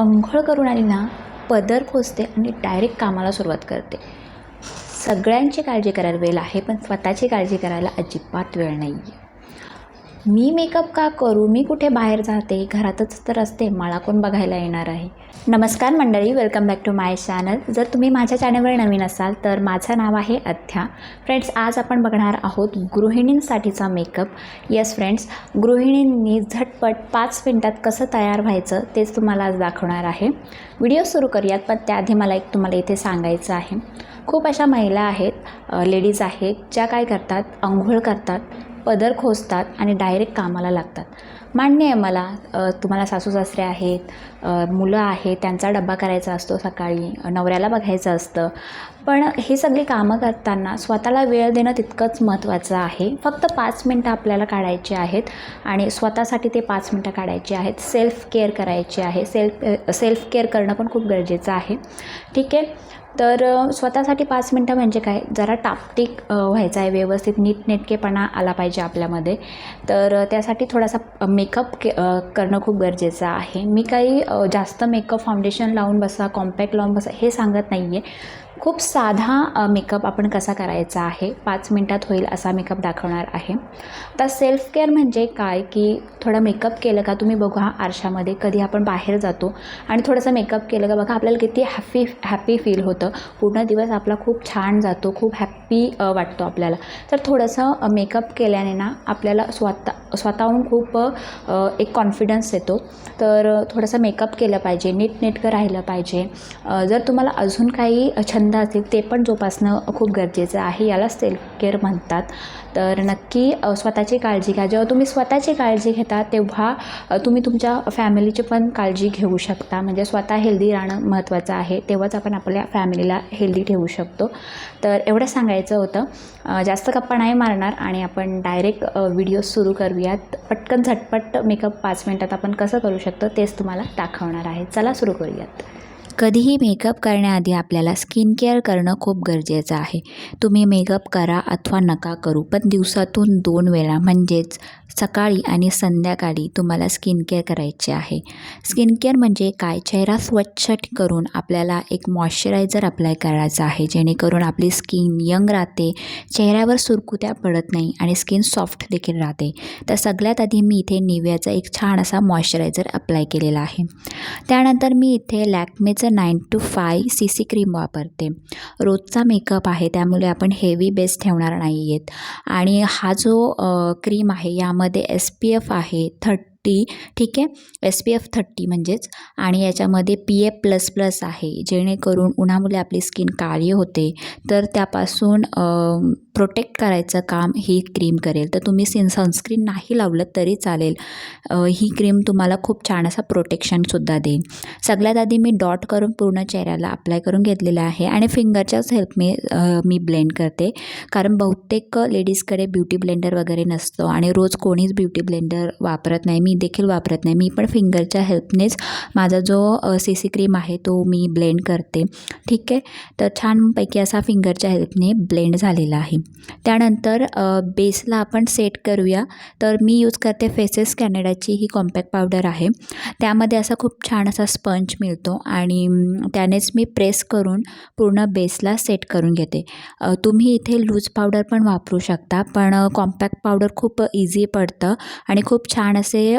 अंघोळ करून आली ना पदर खोचते आणि डायरेक्ट कामाला सुरुवात करते. सगळ्यांची काळजी करायला वेळ आहे पण स्वतःची काळजी करायला अजिबात वेळ नाही आहे मी मेकअप का करू? मी कुठे बाहेर जाते? घरातच तर असते मला कोण बघायला येणार आहे? नमस्कार मंडळी welcome back to my channel जर तुम्ही माझ्या चॅनलवर नवीन असाल तर माझं नाव आहे अथ्या. फ्रेंड्स आज आपण बघणार आहोत गृहिणींसाठीचा मेकअप येस फ्रेंड्स गृहिणींनी झटपट पाच मिनटात कसं तयार व्हायचं तेच तुम्हाला आज दाखवणार आहे. व्हिडिओ सुरू करूयात पण त्याआधी मला एक तुम्हाला इथे सांगायचं आहे. खूप अशा महिला आहेत लेडीज आहेत ज्या काय करतात आंघोळ करतात. पदर खोचतात आणि डायरेक्ट कामाला लागतात. मान्य आहे मला. तुम्हाला सासू सासरे आहेत मुलं आहेत त्यांचा डब्बा करायचा असतो सकाळी नवऱ्याला बघायचं असतं. पण हे सगळी कामं करताना स्वतःला वेळ देणं तितकंच महत्त्वाचं आहे. फक्त पाच मिनटं आपल्याला काढायची आहेत आणि स्वतःसाठी ते पाच मिनटं काढायची आहेत. सेल्फ केअर करायची आहे. सेल्फ सेल्फ केअर करणं पण खूप गरजेचं आहे. ठीक आहे? तर स्वतःसाठी पाच मिनटं म्हणजे काय? जरा टापटीक व्हायचं आहे व्यवस्थित. नीटनेटकेपणा आला पाहिजे आपल्यामध्ये. तर त्यासाठी थोडासा मेकअप के करणं खूप गरजेचं आहे. मी काही जास्त मेकअप फाउंडेशन लावून बसा कॉम्पॅक्ट लावून बसा हे सांगत नाही आहे खूप साधा मेकअप आपण कसा करायचा आहे? पाच मिनटात होईल असा मेकअप दाखवणार आहे. आता सेल्फ केअर म्हणजे काय? की थोडा मेकअप केलं का तुम्ही बघा आरशामध्ये कधी आपण बाहेर जातो आणि थोडंसं मेकअप केलं का बघा आपल्याला किती हॅपी हॅपी फील होतं. पूर्ण दिवस आपला खूप छान जातो खूप हॅप्पी वाटतो आपल्याला. तर थोडंसं मेकअप केल्याने ना आपल्याला स्वतः स्वतःहून खूप एक कॉन्फिडन्स येतो. तर थोडंसं मेकअप केलं पाहिजे नीटनेटकं राहिलं पाहिजे. जर तुम्हाला अजून काही छंद असतील ते पण जोपासणं खूप गरजेचं आहे याला सेल्फ केअर म्हणतात. तर नक्की स्वतःची काळजी घ्या. जेव्हा तुम्ही स्वतःची काळजी घेता तेव्हा तुम्ही तुमच्या फॅमिलीची पण काळजी घेऊ शकता. म्हणजे स्वतः हेल्दी राहणं महत्त्वाचं आहे. तेव्हाच आपण आपल्या फॅमिलीला हेल्दी ठेवू शकतो. तर एवढं सांगायचं होतं. जास्त गप्पा नाही मारणार आणि आपण डायरेक्ट व्हिडिओ सुरू करूयात. पटकन झटपट मेकअप पाच मिनटात आपण कसं करू शकतो तेच तुम्हाला दाखवणार आहे. चला सुरू करूयात. कधीही मेकअप करण्याआधी आपल्याला स्किन केअर करणं खूप गरजेचं आहे. तुम्ही मेकअप करा अथवा नका करू पण दिवसातून दोन वेळा म्हणजेच सकाळी आणि संध्याकाळी तुम्हाला स्किन केअर करायचे आहे. स्किन केअर म्हणजे काय? चेहरा स्वच्छ करून आपल्याला एक मॉइश्चरायझर अप्लाय करायचं आहे जेणेकरून आपली स्किन यंग राहते चेहऱ्यावर सुरकुत्या पडत नाही आणि स्किन सॉफ्ट देखील राहते. तर सगळ्यात आधी मी इथे निव्याचा एक छान असा मॉइश्चरायझर अप्लाय केलेला आहे. त्यानंतर मी इथे लॅक्मेचं nine to five C C cream वापरते. रोजचा मेकअप आहे त्यामुळे आपण हेवी बेस ठेवणार नाही आहेत आणि हा जो क्रीम आहे यामध्ये एस पी एफ आहे थर्टी ठीक आहे? एस पी एफ थर्टी म्हणजेच. आणि याच्यामध्ये पी एफ प्लस प्लस आहे. जेणेकरून उन्हामुळे आपली स्किन काळी होते. तर त्यापासून प्रोटेक्ट करायचं काम ही क्रीम करेल. तर तुम्ही सिन सनस्क्रीन नाही लावलं तरी चालेल. ही क्रीम तुम्हाला खूप छान असा प्रोटेक्शनसुद्धा देईल. सगळ्यात आधी मी डॉट करून पूर्ण चेहऱ्याला अप्लाय करून घेतलेला आहे. आणि फिंगरच्याच हेल्पने मी ब्लेंड करते. कारण बहुतेक लेडीजकडे ब्युटी ब्लेंडर वगैरे नसतो. आणि रोज कोणीच ब्युटी ब्लेंडर वापरत नाही. मी मी देखील वापरत नाही. मी पण फिंगरच्या हेल्पनेच माझा जो सी सी क्रीम आहे तो मी ब्लेंड करते. ठीक आहे? तर छानपैकी असा फिंगरच्या हेल्पने ब्लेंड झालेला आहे. त्यानंतर बेसला आपण सेट करूया. तर मी यूज करते फेसेस कॅनडाची ही कॉम्पॅक्ट पावडर आहे. त्यामध्ये असा खूप छान असा स्पंज मिळतो आणि त्यानेच मी प्रेस करून पूर्ण बेसला सेट करून घेते. तुम्ही इथे लूज पावडर पण वापरू शकता पण कॉम्पॅक्ट पावडर खूप इझी पडतं आणि खूप छान असे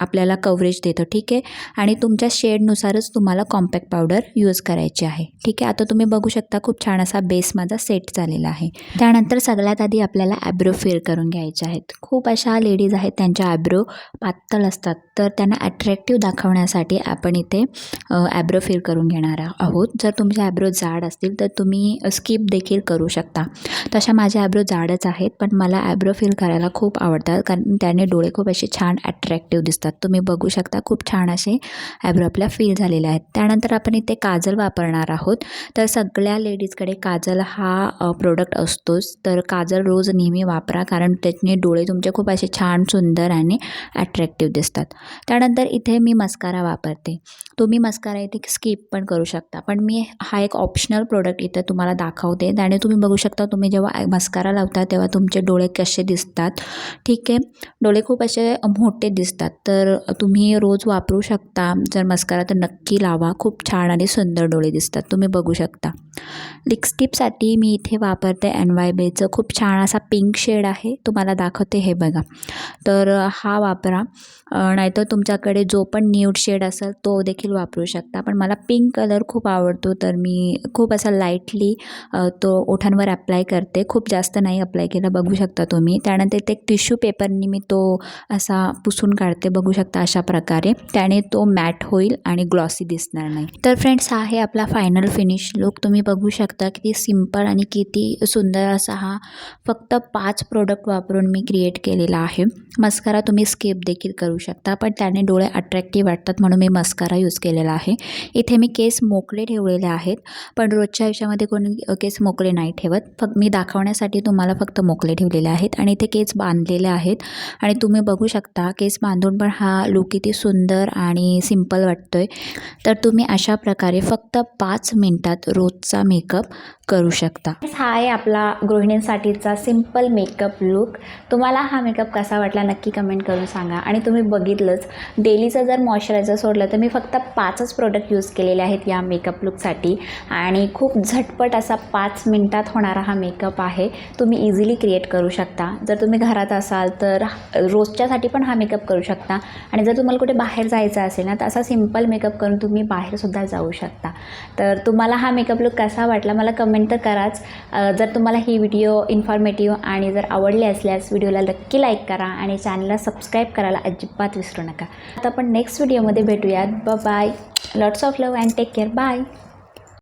आपल्याला कवरेज देतं ठीक आहे? आणि तुमच्या शेडनुसारच तुम्हाला कॉम्पॅक्ट पावडर यूज करायची आहे. ठीक आहे? आता तुम्ही बघू शकता खूप छान असा बेस माझा सेट झालेला आहे. त्यानंतर सगळ्यात आधी आपल्याला ॲब्रो फिर करून घ्यायचे आहेत. खूप अशा लेडीज आहेत त्यांच्या ॲब्रो पातळ असतात. तर त्यांना अट्रॅक्टिव्ह दाखवण्यासाठी आपण इथे ॲब्रो फिर करून घेणार आहोत. जर तुमचे ॲब्रो जाड असतील तर तुम्ही स्किप देखील करू शकता. तशा माझे ॲब्रो जाडच आहेत पण मला ॲब्रो फिल करायला खूप आवडतात कारण त्याने डोळे खूप असे छान अट्रॅक्टिव्ह दिसतात. तुम्ही बघू शकता खूप छान असे ॲब्रो आपल्या फील झालेले आहेत. त्यानंतर आपण इथे काजल वापरणार आहोत. तर सगळ्या लेडीजकडे काजल हा प्रोडक्ट असतोच. तर काजल रोज नेहमी वापरा कारण त्याने डोळे तुमचे खूप असे छान सुंदर आणि ॲट्रॅक्टिव्ह दिसतात. त्यानंतर इथे मी मस्कारा वापरते. तुम्ही मस्कारा इथे स्किप पण करू शकता. पण मी हा एक ऑप्शनल प्रोडक्ट इथं तुम्हाला दाखवते. त्याने तुम्ही बघू शकता तुम्ही जेव्हा मस्कारा लावता तेव्हा तुमचे डोळे कसे दिसतात. ठीक आहे? डोळे खूप असे मोठे दिसतात. असतात. तर तुम्ही रोज वापरू शकता. जर मस्कारा तर नक्की लावा. खूप छान आणि सुंदर डोळे दिसतात. तुम्ही बघू शकता. लिपस्टिपसाठी मी इथे वापरते एन वाय बेचं खूप छान असा पिंक शेड आहे. तुम्हाला दाखवते हे बघा. तर हा वापरा. नाहीतर तुमच्याकडे जो पण न्यूड शेड असेल तो देखील वापरू शकता. पण मला पिंक कलर खूप आवडतो. तर मी खूप असा लाईटली तो ओठांवर अप्लाय करते. खूप जास्त नाही अप्लाय केला. बघू शकता तुम्ही. त्यानंतर ते एक टिश्यू पेपरनी मी तो असा पुसून काढते. ते बघू शकता अशा प्रकारे. त्याने तो मॅट होईल आणि ग्लॉसी दिसणार नाही. तर फ्रेंड्स हा आहे आपला फायनल फिनिश लुक. तुम्ही बघू शकता किती सिंपल आणि किती सुंदर असा हा फक्त पाच प्रोडक्ट वापरून मी क्रिएट केलेला आहे. मस्कारा तुम्ही स्किप देखील करू शकता पण त्याने डोळे अट्रॅक्टिव्ह वाटतात म्हणून मी मस्कारा यूज केलेला आहे. इथे मी केस मोकळे ठेवलेले आहेत पण रोजच्या आयुष्यामध्ये कोणी केस मोकळे नाही ठेवत. फक्त मी दाखवण्यासाठी तुम्हाला फक्त मोकळे ठेवलेले आहेत आणि इथे केस बांधलेले आहेत. आणि तुम्ही बघू शकता केस बांधून पण हा लुक किती सुंदर आणि सिंपल वाटतोय. तर तुम्ही अशा प्रकारे फक्त पाच मिनटात रोजचा मेकअप करू शकता. हा आहे आपला गृहिणींसाठीचा सिंपल मेकअप लुक तुम्हाला हा मेकअप कसा वाटला नक्की कमेंट करून सांगा. आणि तुम्ही बघितलंच डेलीचं जर मॉइश्चरायझर सोडलं तर मी फक्त पाचच प्रोडक्ट यूज केलेले आहेत या मेकअप लुकसाठी आणि खूप झटपट असा पाच मिनटात होणारा हा मेकअप आहे. तुम्ही इझिली क्रिएट करू शकता. जर तुम्ही घरात असाल तर रोजच्यासाठी पण हा मेकअप करू शकता. आणि जर तुम्हाला कुठे बाहेर जायचं असेल ना तर असा सिंपल मेकअप करून तुम्ही बाहेरसुद्धा जाऊ शकता. तर तुम्हाला हा मेकअप लुक कसा वाटला मला कमेंट तर कराच. जर तुम्हाला ही व्हिडिओ इन्फॉर्मेटिव्ह आणि जर आवडली असल्यास व्हिडिओला नक्की लाईक करा आणि चॅनलला सबस्क्राईब करायला अजिबात विसरू नका. आता आपण नेक्स्ट व्हिडिओमध्ये भेटूयात. ब bye lots of love and take care bye